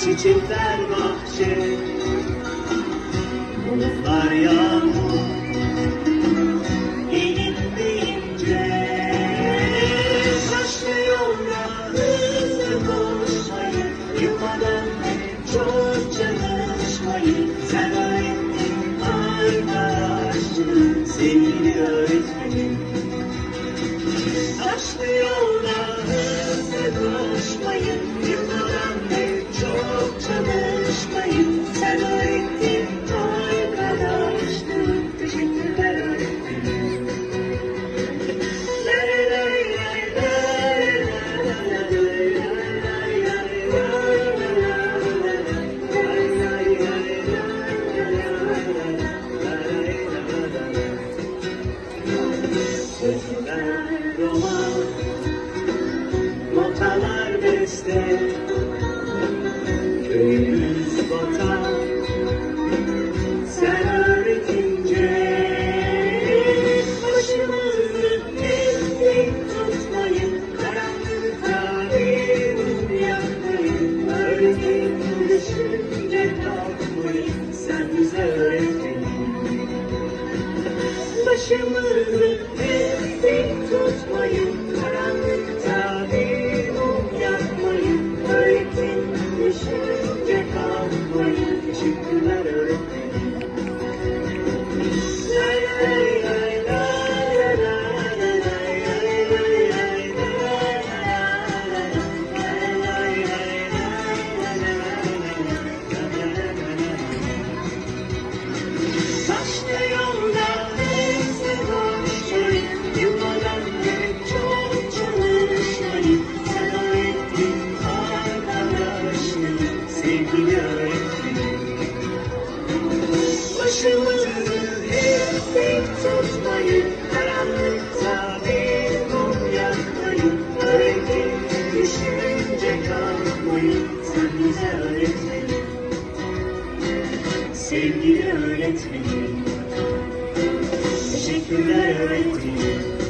Çiçekler bahçe Bulutlar yağmur Gelin deyince Taşlı yolda hızlı koşmayı Yılmadan çok çalışmayı. Sen öğrettin arkadaşlığı Sevgili öğretmenim. Taşlı yolda Sözler roman, notalar beste, köyümüz vatan, sen öğretince başımızı dik tutmayın, karanlıkta bir mum yakmayın, öğretin düşünce kalkmayın, sen bize öğretmeyin. Başımızı Başımızı hep dik tutmayın, karanlıkta bir mum yakmayın. Öğretin düşünce kalkmayın, sen. Sevgili öğretmenim, teşekkürler öğretmenim.